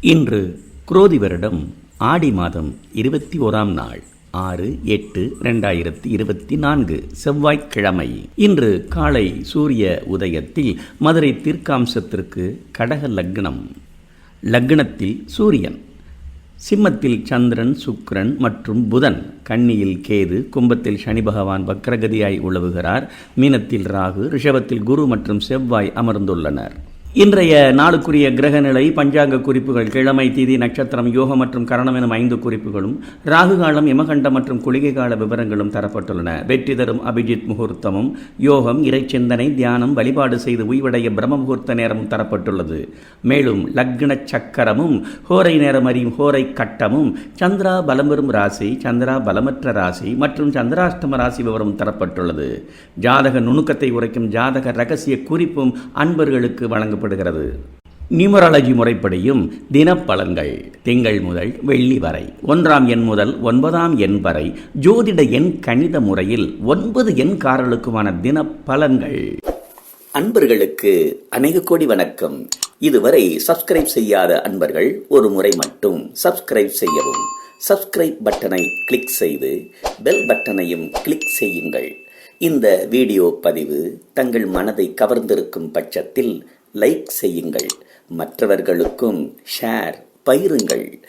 இன்று குரோதி வருடம் ஆடி மாதம் இருபத்தி ஓராம் நாள் ஆறு எட்டு ரெண்டாயிரத்தி இருபத்தி நான்கு செவ்வாய்க்கிழமை. இன்று காலை சூரிய உதயத்தில் மதுரை தீர்க்காம்சத்திற்கு கடக லக்னம். லக்னத்தில் சூரியன் சிம்மத்தில் சந்திரன் சுக்கிரன் மற்றும் புதன். கன்னியில் கேது கும்பத்தில் சனி பகவான் வக்ரகதியாய் உழவுகிறார். மீனத்தில் ராகு ரிஷபத்தில் குரு மற்றும் செவ்வாய் அமர்ந்துள்ளனர். இன்றைய நாளுக்குரிய கிரகநிலை பஞ்சாங்க குறிப்புகள் கிழமை தீதி நட்சத்திரம் யோகம் மற்றும் கரணம் எனும் ஐந்து குறிப்புகளும் ராகுகாலம் இமகண்டம் மற்றும் குளிகை கால விவரங்களும் தரப்பட்டுள்ளன. வெற்றி தரும் அபிஜித் முகூர்த்தமும் யோகம் இறைச்சிந்தனை தியானம் வழிபாடு செய்து உய்வடைய பிரம்ம முகூர்த்த நேரமும் தரப்பட்டுள்ளது. மேலும் லக்ன சக்கரமும் ஹோரை நேரம் அறியும் ஹோரை கட்டமும் சந்திரா பலம் பெறும் ராசி சந்திரா பலமற்ற ராசி மற்றும் சந்திராஷ்டம ராசி விவரமும் தரப்பட்டுள்ளது. ஜாதக நுணுக்கத்தை உரைக்கும் ஜாதக ரகசிய குறிப்பும் அன்பர்களுக்கு வழங்கப்படும் கூறப்படுகிறது நியூமராலஜி முறைப்படியும் தினப்பலன்கள் திங்கள் முதல் வெள்ளி வரை ஒன்றாம் எண் முதல் ஒன்பதாம் எண் வரை ஜோதிட எண் கணித முறையில் ஒன்பது எண்காரர்களுக்குமான தினப்பலன்கள். அன்பர்களுக்கு அநேக கோடி வணக்கம். இதுவரை சப்ஸ்கிரைப் செய்யாத அன்பர்கள் ஒரு முறை மட்டும் சப்ஸ்கிரைப் செய்யவும். சப்ஸ்கிரைப் பட்டனை கிளிக் செய்து பெல் பட்டனையும் கிளிக் செய்யுங்கள். இந்த வீடியோ பதிவு தங்கள் மனதை கவர்ந்திருக்கும் பட்சத்தில் லைக் செய்யுங்கள். மற்றவர்களுக்கும் ஷேர் பயிருங்கள்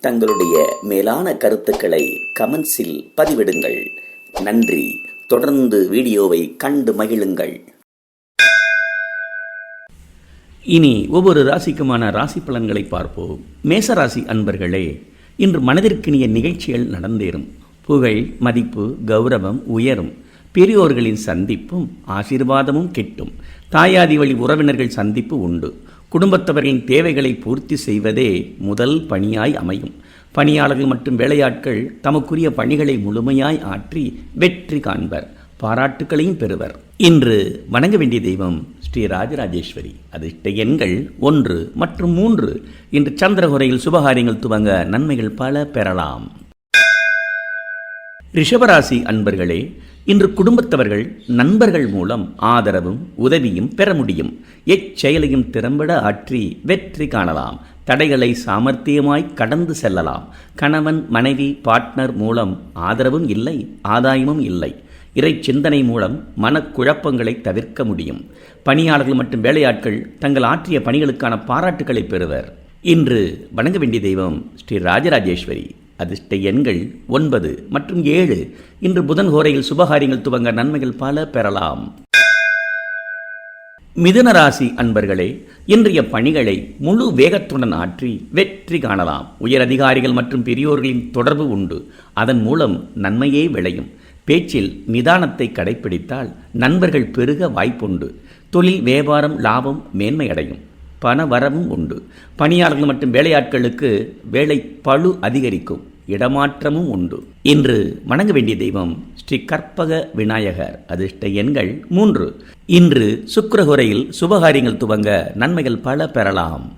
தங்களுடைய மேலான கருத்துக்களை கமெண்ட்ஸில் பதிவிடுங்கள். நன்றி. தொடர்ந்து வீடியோவை கண்டு மகிழுங்கள். இனி ஒவ்வொரு ராசிக்குமான ராசி பலன்களை பார்ப்போம். மேசராசி அன்பர்களே இன்று மனதிற்கினிய நிகழ்ச்சிகள் நடந்தேறும். புகழ் மதிப்பு கௌரவம் உயரும். பெரியோர்களின் சந்திப்பும் ஆசீர்வாதமும் கிட்டும். தாயாதி வழி உறவினர்கள் சந்திப்பு உண்டு. குடும்பத்தவர்களின் தேவைகளை பூர்த்தி செய்வதே முதல் பணியாய் அமையும். பணியாளர்கள் மற்றும் வேலையாட்கள் தமக்குரிய பணிகளை முழுமையாய் ஆற்றி வெற்றி காண்பர் பாராட்டுக்களையும் பெறுவர். இன்று வணங்க வேண்டிய தெய்வம் ஸ்ரீ ராஜராஜேஸ்வரி. அதிர்ஷ்ட எண்கள் ஒன்று மற்றும் மூன்று. இன்று சந்திரகுரையில் சுபகாரியங்கள் துவங்க நன்மைகள் பல பெறலாம். ரிஷபராசி அன்பர்களே இன்று குடும்பத்தவர்கள் நண்பர்கள் மூலம் ஆதரவும் உதவியும் பெற முடியும். எச்செயலையும் திறம்பட ஆற்றி வெற்றி காணலாம். தடைகளை சாமர்த்தியமாய் கடந்து செல்லலாம். கணவன் மனைவி பார்ட்னர் மூலம் ஆதரவும் இல்லை ஆதாயமும் இல்லை. இறை சிந்தனை மூலம் மனக்குழப்பங்களை தவிர்க்க முடியும். பணியாளர்கள் மற்றும் வேலையாட்கள் தங்கள் ஆற்றிய பணிகளுக்கான பாராட்டுகளை பெறுவர். இன்று வணங்க வேண்டிய தெய்வம் ஸ்ரீ ராஜராஜேஸ்வரி. அதிர்ஷ்ட எண்கள் ஒன்பது மற்றும் ஏழு. இன்று புதன் ஹோரையில் சுபகாரியங்கள் துவங்க நன்மைகள் பல பெறலாம். மிதுன ராசி அன்பர்களே இன்றைய பணிகளை முழு வேகத்துடன் ஆற்றி வெற்றி காணலாம். உயர் அதிகாரிகள் மற்றும் பெரியோர்களின் தொடர்பு உண்டு. அதன் மூலம் நன்மையே விளையும். பேச்சில் நிதானத்தை கடைபிடித்தால் நண்பர்கள் பெருக வாய்ப்புண்டு. தொழில் வியாபாரம் லாபம் மேன்மையடையும். பண வரவும் உண்டு. பணியாளர்கள் மற்றும் வேலையாட்களுக்கு வேலை பழு அதிகரிக்கும். இடமாற்றமும் உண்டு. இன்று வணங்க வேண்டிய தெய்வம் ஸ்ரீ கற்பக விநாயகர். அதிர்ஷ்ட எண்கள் மூன்று. இன்று சுக்கரகுரையில் சுபகாரியங்கள் துவங்க நன்மைகள் பல பெறலாம்.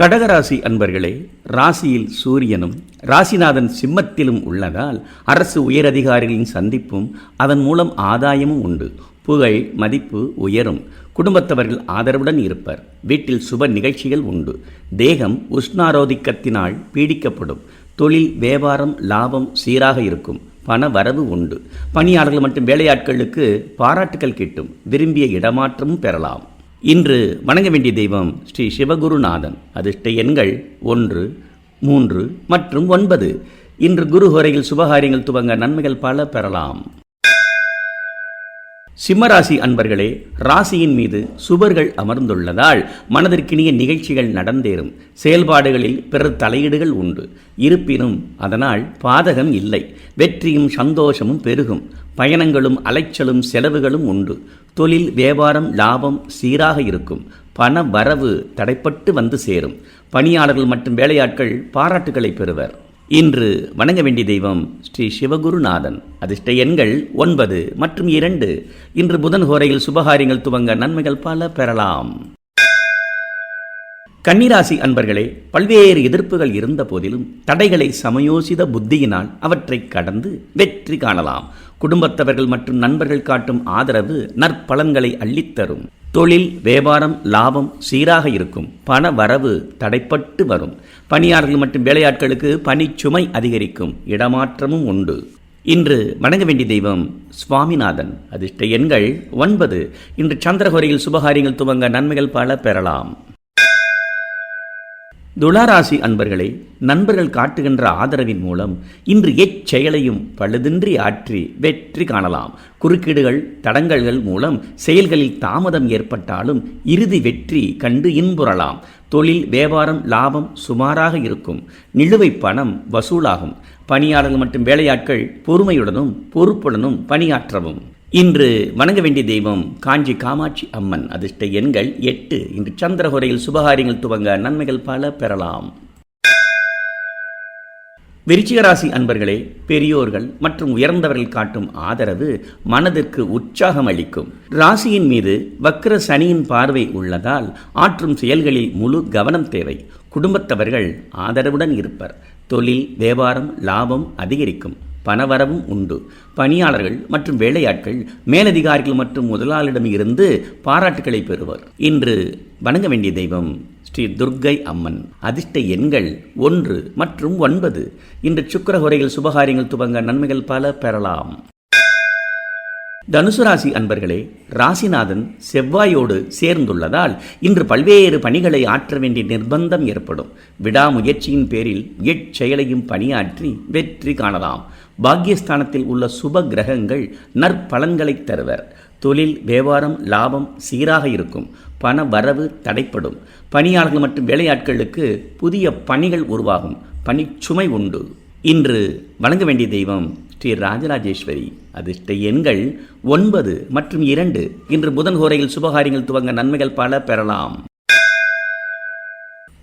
கடகராசி அன்பர்களே ராசியில் சூரியனும் ராசிநாதன் சிம்மத்திலும் உள்ளதால் அரசு உயரதிகாரிகளின் சந்திப்பும் அதன் மூலம் ஆதாயமும் உண்டு. புகழ் மதிப்பு உயரும். குடும்பத்தவர்கள் ஆதரவுடன் இருப்பர். வீட்டில் சுப நிகழ்ச்சிகள் உண்டு. தேகம் உஷ்ணாரோதிக்கத்தினால் பீடிக்கப்படும். தொழில் வியாபாரம் லாபம் சீராக இருக்கும். பண வரவு உண்டு. பணியாளர்கள் மற்றும் வேலையாட்களுக்கு பாராட்டுகள் கிட்டும். விரும்பிய இடமாற்றமும் பெறலாம். இன்று வணங்க வேண்டிய தெய்வம் ஸ்ரீ சிவகுருநாதன். அதிர்ஷ்ட எண்கள் ஒன்று மூன்று மற்றும் ஒன்பது. இன்று குரு ஹோரையில் சுபகாரியங்கள் துவங்க நன்மைகள் பல பெறலாம். சிம்மராசி அன்பர்களே ராசியின் மீது சுவர்கள் அமர்ந்துள்ளதால் மனதிற்கினிய நிகழ்ச்சிகள் நடந்தேறும். செயல்பாடுகளில் பிறர் தலையீடுகள் உண்டு. இருப்பினும் அதனால் பாதகம் இல்லை. வெற்றியும் சந்தோஷமும் பெருகும். பயணங்களும் அலைச்சலும் செலவுகளும் உண்டு. தொழில் வியாபாரம் லாபம் சீராக இருக்கும். பண வரவு தடைப்பட்டு வந்து சேரும். பணியாளர்கள் மற்றும் வேலையாட்கள் பாராட்டுகளை பெறுவர். இன்று வணங்க வேண்டிய தெய்வம் ஸ்ரீ சிவகுருநாதன். அதிர்ஷ்ட எண்கள் ஒன்பது மற்றும் இரண்டு. இன்று புதன் ஹோரையில் சுபகாரியங்கள் துவங்க நன்மைகள் பல பெறலாம். கன்னிராசி அன்பர்களே பல்வேறு எதிர்ப்புகள் இருந்த போதிலும் தடைகளை சமயோசித புத்தியினால் அவற்றை கடந்து வெற்றி காணலாம். குடும்பத்தவர்கள் மற்றும் நண்பர்கள் காட்டும் ஆதரவு நற்பலன்களை அள்ளித்தரும். தொழில் வியாபாரம் லாபம் சீராக இருக்கும். பண வரவு தடைப்பட்டு வரும். பணியாளர்கள் மற்றும் வேலையாட்களுக்கு பணிச்சுமை அதிகரிக்கும். இடமாற்றமும் உண்டு. இன்று வணங்க வேண்டிய தெய்வம் சுவாமிநாதன். அதிர்ஷ்ட எண்கள் ஒன்பது. இன்று சந்திரஹோரையில் சுபகாரியங்கள் துவங்க நன்மைகள் பல பெறலாம். துளாராசி அன்பர்களை நண்பர்கள் காட்டுகின்ற ஆதரவின் மூலம் இன்று எச்செயலையும் பழுதின்றி ஆற்றி வெற்றி காணலாம். குறுக்கீடுகள் தடங்கல்கள் மூலம் செயல்களில் தாமதம் ஏற்பட்டாலும் இறுதி வெற்றி கண்டு இன்புறலாம். தொழில் வியாபாரம் லாபம் சுமாராக இருக்கும். நிலுவை பணம் வசூலாகும். பணியாளர்கள் மற்றும் வேலையாட்கள் பொறுமையுடனும் பொறுப்புடனும் பணியாற்றவும். இன்று வணங்க வேண்டிய தெய்வம் காஞ்சி காமாட்சி அம்மன். அதிர்ஷ்ட எண்கள் எட்டு. இன்று சந்திரகுரையில் சுபகாரியங்கள் துவங்க நன்மைகள் பல பெறலாம். விருச்சிகராசி அன்பர்களே பெரியோர்கள் மற்றும் உயர்ந்தவர்கள் காட்டும் ஆதரவு மனதிற்கு உற்சாகம் அளிக்கும். ராசியின் மீது வக்ர சனியின் பார்வை உள்ளதால் ஆற்றும் செயல்களில் முழு கவனம் தேவை. குடும்பத்தவர்கள் ஆதரவுடன் இருப்பர். தொழில் வியாபாரம் லாபம் அதிகரிக்கும். பணவரவும் உண்டு. பணியாளர்கள் மற்றும் வேலையாட்கள் மேலதிகாரிகள் மற்றும் முதலாளிடம் இருந்து பாராட்டுகளை பெறுவர். இன்று வணங்க வேண்டிய தெய்வம் ஸ்ரீ துர்க்கை அம்மன். அதிர்ஷ்ட எண்கள் ஒன்று மற்றும் ஒன்பது. இன்று சுக்கரஹுரையில் சுபகாரியங்கள் துவங்க நன்மைகள் பல பெறலாம். தனுசு ராசி அன்பர்களே ராசிநாதன் செவ்வாயோடு சேர்ந்துள்ளதால் இன்று பல்வேறு பணிகளை ஆற்ற வேண்டிய நிர்பந்தம் ஏற்படும். விடாமுயற்சியின் பேரில் எச்செயலையும் பணியாற்றி வெற்றி காணலாம். பாக்கியஸ்தானத்தில் உள்ள சுப கிரகங்கள் நற்பலன்களை தருவர். தொழில் வியாபாரம் லாபம் சீராக இருக்கும். பண வரவு தடைப்படும். பணியாளர்கள் மற்றும் வேலையாட்களுக்கு புதிய பணிகள் உருவாகும். பணிச்சுமை உண்டு. இன்று வணங்க வேண்டிய தெய்வம் ஸ்ரீ ராஜராஜேஸ்வரி. அதிர்ஷ்ட எண்கள் ஒன்பது மற்றும் இரண்டு. இன்று புதன் ஹோரையில் சுபகாரியங்கள் துவங்க நன்மைகள் பல பெறலாம்.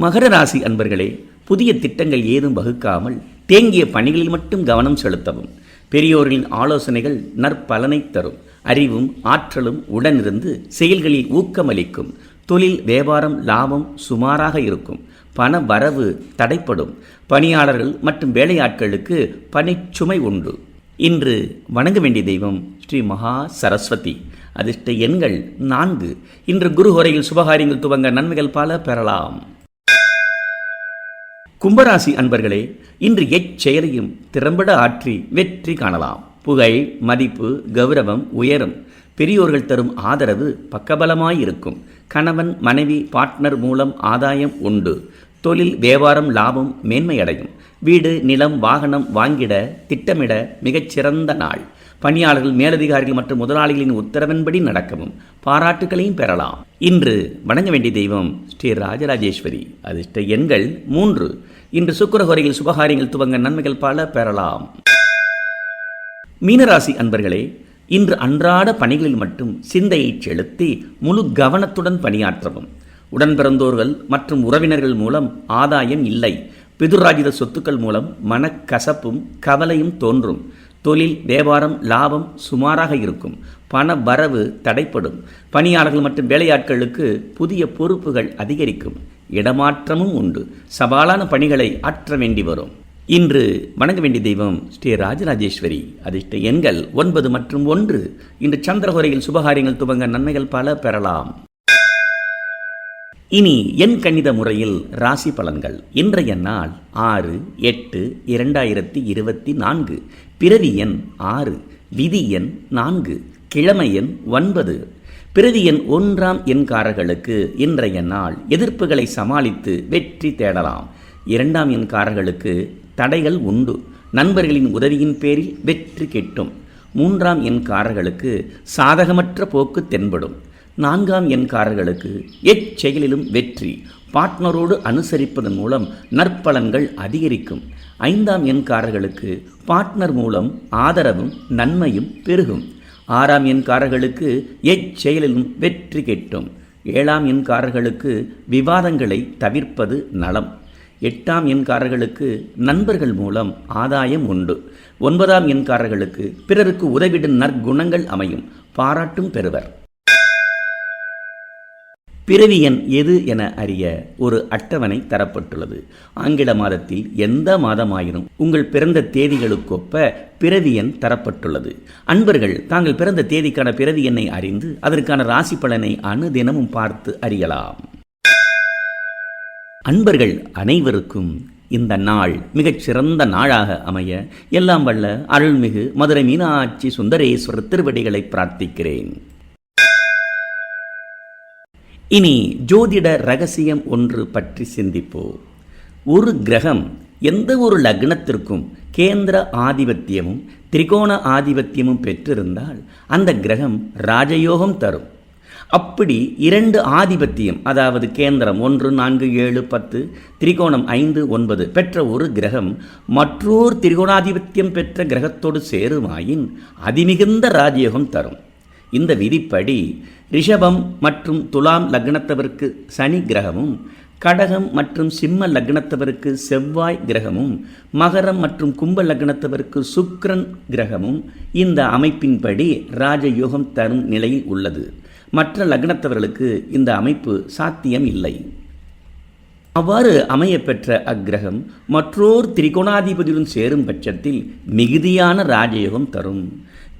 மகர ராசி அன்பர்களே புதிய திட்டங்கள் ஏதும் வகுக்காமல் தேங்கிய பணிகளில் மட்டும் கவனம் செலுத்தவும். பெரியோர்களின் ஆலோசனைகள் நற்பலனை தரும். அறிவும் ஆற்றலும் உடனிருந்து செயல்களில் ஊக்கமளிக்கும். தொழில் வியாபாரம் லாபம் சுமாராக இருக்கும். பண வரவு தடைப்படும். பணியாளர்கள் மற்றும் வேலையாட்களுக்கு பணிச்சுமை உண்டு. இன்று வணங்க வேண்டிய தெய்வம் ஸ்ரீ மகா சரஸ்வதி. அதிர்ஷ்ட எண்கள் நான்கு. இன்று குருஹோரையில் சுபகாரியங்கள் துவங்க நன்மைகள் பல பெறலாம். கும்பராசி அன்பர்களே இன்று எச்செயலையும் திறம்பட ஆற்றி வெற்றி காணலாம். புகை மதிப்பு கௌரவம் உயரும். பெரியோர்கள் தரும் ஆதரவு பக்கபலமாயிருக்கும். கணவன் மனைவி பார்ட்னர் மூலம் ஆதாயம் உண்டு. தொழில் வியாபாரம் லாபம் மேன்மையடையும். வீடு நிலம் வாகனம் வாங்கிட திட்டமிட மிகச்சிறந்த நாள். பணியாளர்கள் மேலதிகாரிகள் மற்றும் முதலாளிகளின் உத்தரவின்படி நடக்கவும் பாராட்டுகளையும் பெறலாம். இன்று வணங்க வேண்டிய தெய்வம் ஸ்ரீ ராஜராஜேஸ்வரி. அதிர்ஷ்ட எண்கள் மூன்று. இன்று சுக்கரஹோரையில் சுபகாரியங்கள் துவங்க நன்மைகள் பல பெறலாம். மீனராசி அன்பர்களே இன்று அன்றாட பணிகளில் மட்டும் சிந்தையை செலுத்தி முழு கவனத்துடன் பணியாற்றவும். உடன் பிறந்தோர்கள் மற்றும் உறவினர்கள் மூலம் ஆதாயம் இல்லை. பிதுராஜித சொத்துக்கள் மூலம் மனக்கசப்பும் கவலையும் தோன்றும். தொழில் வியாபாரம் லாபம் சுமாராக இருக்கும். பண வரவு தடைப்படும். பணியாளர்கள் மற்றும் வேலையாட்களுக்கு புதிய பொறுப்புகள் அதிகரிக்கும். இடமாற்றமும் உண்டு. சவாலான பணிகளை ஆற்ற வேண்டி வரும். இன்று வணங்க வேண்டிய தெய்வம் ஸ்ரீ ராஜராஜேஸ்வரி. அதிர்ஷ்ட எண்கள் ஒன்பது மற்றும் ஒன்று. இன்று சந்திரகுரையில் சுபகாரியங்கள் துவங்க நன்மைகள் பல பெறலாம். இனி என் கணித முறையில் ராசி பலன்கள். இன்றைய நாள் ஆறு எட்டு இரண்டாயிரத்தி இருபத்தி நான்கு. பிறவி எண் ஆறு விதி எண் நான்கு கிழமை எண் ஒன்பது. பிறவி எண் ஒன்றாம் எண்காரர்களுக்கு இன்றைய நாள் எதிர்ப்புகளை சமாளித்து வெற்றி தேடலாம். இரண்டாம் எண்காரர்களுக்கு தடைகள் உண்டு. நண்பர்களின் உதவியின் பேரில் வெற்றி கிட்டும். மூன்றாம் எண்காரர்களுக்கு சாதகமற்ற போக்கு தென்படும். நான்காம் எண்காரர்களுக்கு எச்செயலிலும் வெற்றி. பார்ட்னரோடு அனுசரிப்பதன் மூலம் நற்பலன்கள் அதிகரிக்கும். ஐந்தாம் எண்காரர்களுக்கு பார்ட்னர் மூலம் ஆதரவும் நன்மையும் பெருகும். ஆறாம் எண்காரர்களுக்கு எச்செயலிலும் வெற்றி கிட்டும். ஏழாம் எண்காரர்களுக்கு விவாதங்களை தவிர்ப்பது நலம். எட்டாம் எண்காரர்களுக்கு நண்பர்கள் மூலம் ஆதாயம் உண்டு. ஒன்பதாம் எண்காரர்களுக்கு பிறருக்கு உதவிடும் நற்குணங்கள் அமையும். பாராட்டும் பெறுவர். பிறவி எண் எது என அறிய ஒரு அட்டவணை தரப்பட்டுள்ளது. ஆங்கில மாதத்தில் எந்த மாதமாயினும் உங்கள் பிறந்த தேதிகளுக்கொப்ப பிறவி எண் தரப்பட்டுள்ளது. அன்பர்கள் தாங்கள் பிறந்த தேதிக்கான பிறவி எண்ணை அறிந்து அதற்கான ராசி பலனை அணுதினமும் பார்த்து அறியலாம். அன்பர்கள் அனைவருக்கும் இந்த நாள் மிகச் சிறந்த நாளாக அமைய எல்லாம் வல்ல அருள்மிகு மதுரை மீனாட்சி சுந்தரேஸ்வரர் திருவடிகளை பிரார்த்திக்கிறேன். இனி ஜோதிட ரகசியம் ஒன்று பற்றி சிந்திப்போம். ஒரு கிரகம் எந்த ஒரு லக்னத்திற்கும் கேந்திர ஆதிபத்தியமும் திரிகோண ஆதிபத்தியமும் பெற்றிருந்தால் அந்த கிரகம் ராஜயோகம் தரும். அப்படி இரண்டு ஆதிபத்தியம் அதாவது கேந்திரம் ஒன்று நான்கு ஏழு பத்து திரிகோணம் ஐந்து ஒன்பது பெற்ற ஒரு கிரகம் மற்றோர் திரிகோணாதிபத்தியம் பெற்ற கிரகத்தோடு சேருமாயின் அதிமிகுந்த ராஜயோகம் தரும். இந்த விதிப்படி ரிஷபம் மற்றும் துலாம் லக்னத்தவருக்கு சனி கிரகமும் கடகம் மற்றும் சிம்ம லக்னத்தவருக்கு செவ்வாய் கிரகமும் மகரம் மற்றும் கும்ப லக்னத்தவருக்கு சுக்ரன் கிரகமும் இந்த அமைப்பின்படி ராஜயோகம் தரும் நிலையில் உள்ளது. மற்ற லக்னத்தவர்களுக்கு இந்த அமைப்பு சாத்தியம் இல்லை. அவ்வாறு அமையப்பெற்ற அக்கிரகம் மற்றோர் திரிகோணாதிபதியுடன் சேரும் பட்சத்தில் மிகுதியான ராஜயோகம் தரும்.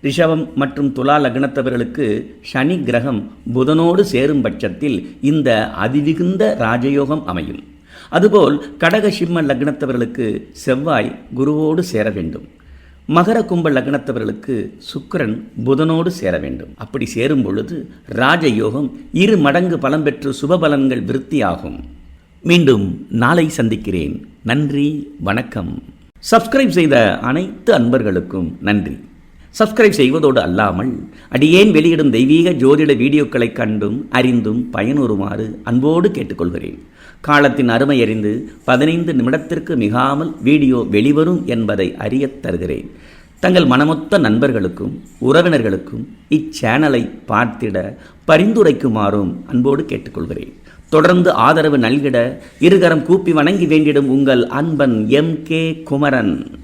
ரிஷபம் மற்றும் துலா லக்னத்தவர்களுக்கு சனி கிரகம் புதனோடு சேரும் பட்சத்தில் இந்த அதிவிகுந்த ராஜயோகம் அமையும். அதுபோல் கடக சிம்ம லக்னத்தவர்களுக்கு செவ்வாய் குருவோடு சேர வேண்டும். மகர கும்ப லக்னத்தவர்களுக்கு சுக்கரன் புதனோடு சேர வேண்டும். அப்படி சேரும் பொழுது ராஜயோகம் இரு மடங்கு பலம் பெற்று சுபபலன்கள் விருத்தியாகும். மீண்டும் நாளை சந்திக்கிறேன். நன்றி வணக்கம். சப்ஸ்கிரைப் செய்த அனைத்து அன்பர்களுக்கும் நன்றி. சப்ஸ்கிரைப் செய்வதோடு அல்லாமல் அடியேன் வெளியிடும் தெய்வீக ஜோதிட வீடியோக்களை கண்டும் அறிந்தும் பயனுறுமாறு அன்போடு கேட்டுக்கொள்கிறேன். காலத்தின் அருமை அறிந்து பதினைந்து நிமிடத்திற்கு மிகாமல் வீடியோ வெளிவரும் என்பதை அறியத் தருகிறேன். தங்கள் மனமொத்த நண்பர்களுக்கும் உறவினர்களுக்கும் இச்சேனலை பார்த்திட பரிந்துரைக்குமாறும் அன்போடு கேட்டுக்கொள்கிறேன். தொடர்ந்து ஆதரவு நல்கிட இருகரம் கூப்பி வணங்கி வேண்டிடும் உங்கள் அன்பன் எம் கே குமரன்.